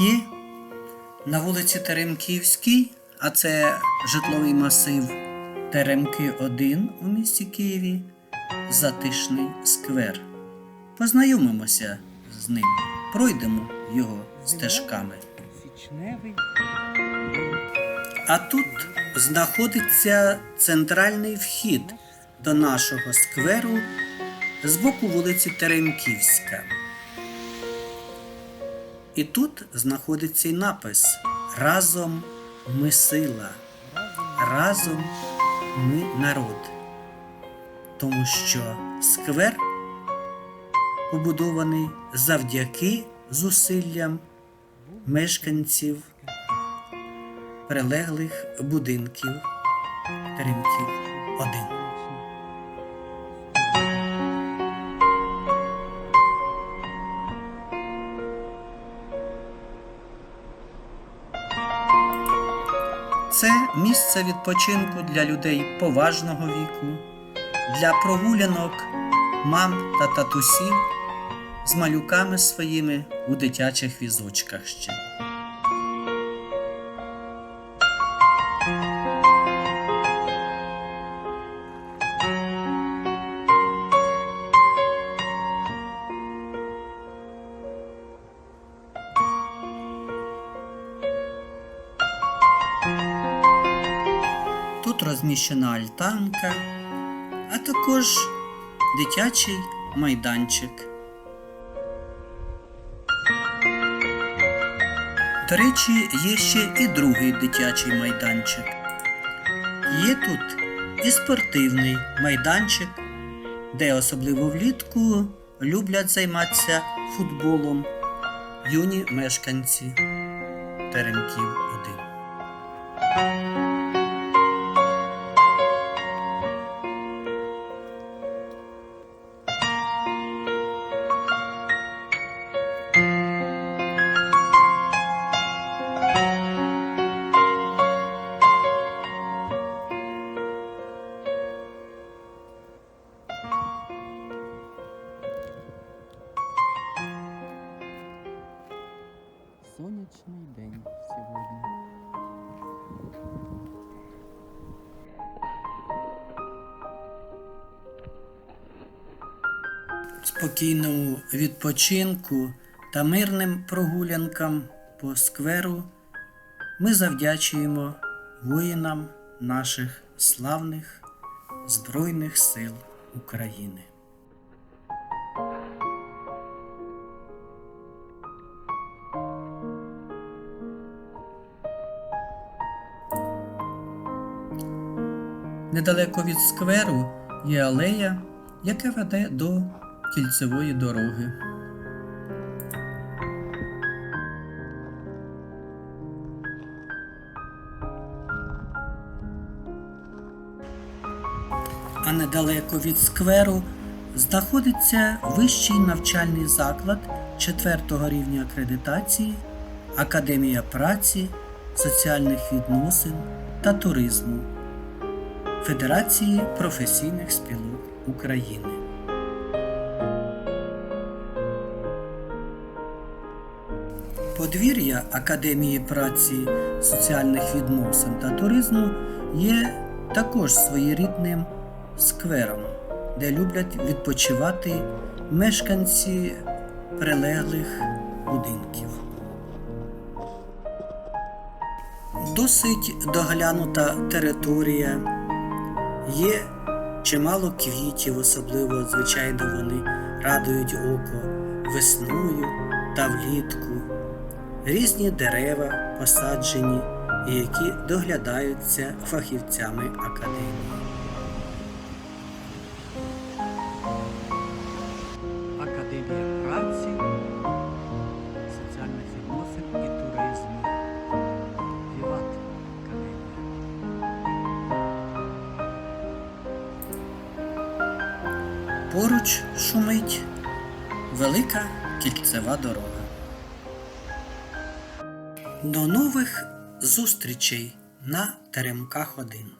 є на вулиці Теремківській, а це житловий масив Теремки 1 у місті Києві, затишний сквер. Познайомимося з ним, пройдемо його стежками. А тут знаходиться центральний вхід до нашого скверу з боку вулиці Теремківська. І тут знаходиться й напис Разом ми сила, разом ми народ. Тому що сквер побудований завдяки зусиллям мешканців прилеглих будинків Теремків 1. Це місце відпочинку для людей поважного віку, для прогулянок мам та татусів з малюками своїми у дитячих візочках ще. Тут розміщена альтанка, а також дитячий майданчик. До речі, є ще і другий дитячий майданчик. Є тут і спортивний майданчик, де особливо влітку люблять займатися футболом юні мешканці Теремків 1. Спокійному відпочинку та мирним прогулянкам по скверу ми завдячуємо воїнам наших славних Збройних сил України. Недалеко від скверу є алея, яка веде до кільцевої дороги. А недалеко від скверу знаходиться вищий навчальний заклад 4 рівня акредитації, Академія праці, соціальних відносин та туризму Федерації професійних спілок України. Подвір'я Академії праці, соціальних відносин та туризму є також своєрідним сквером, де люблять відпочивати мешканці прилеглих будинків. Досить доглянута територія, є чимало квітів, особливо, звичайно, вони радують око весною та влітку різні дерева посаджені і які доглядаються фахівцями академії. Академія праці, соціальних відносин і туризму. Віват Академія. Поруч шумить велика кільцева дорога. До нових зустрічей на Теремках 1.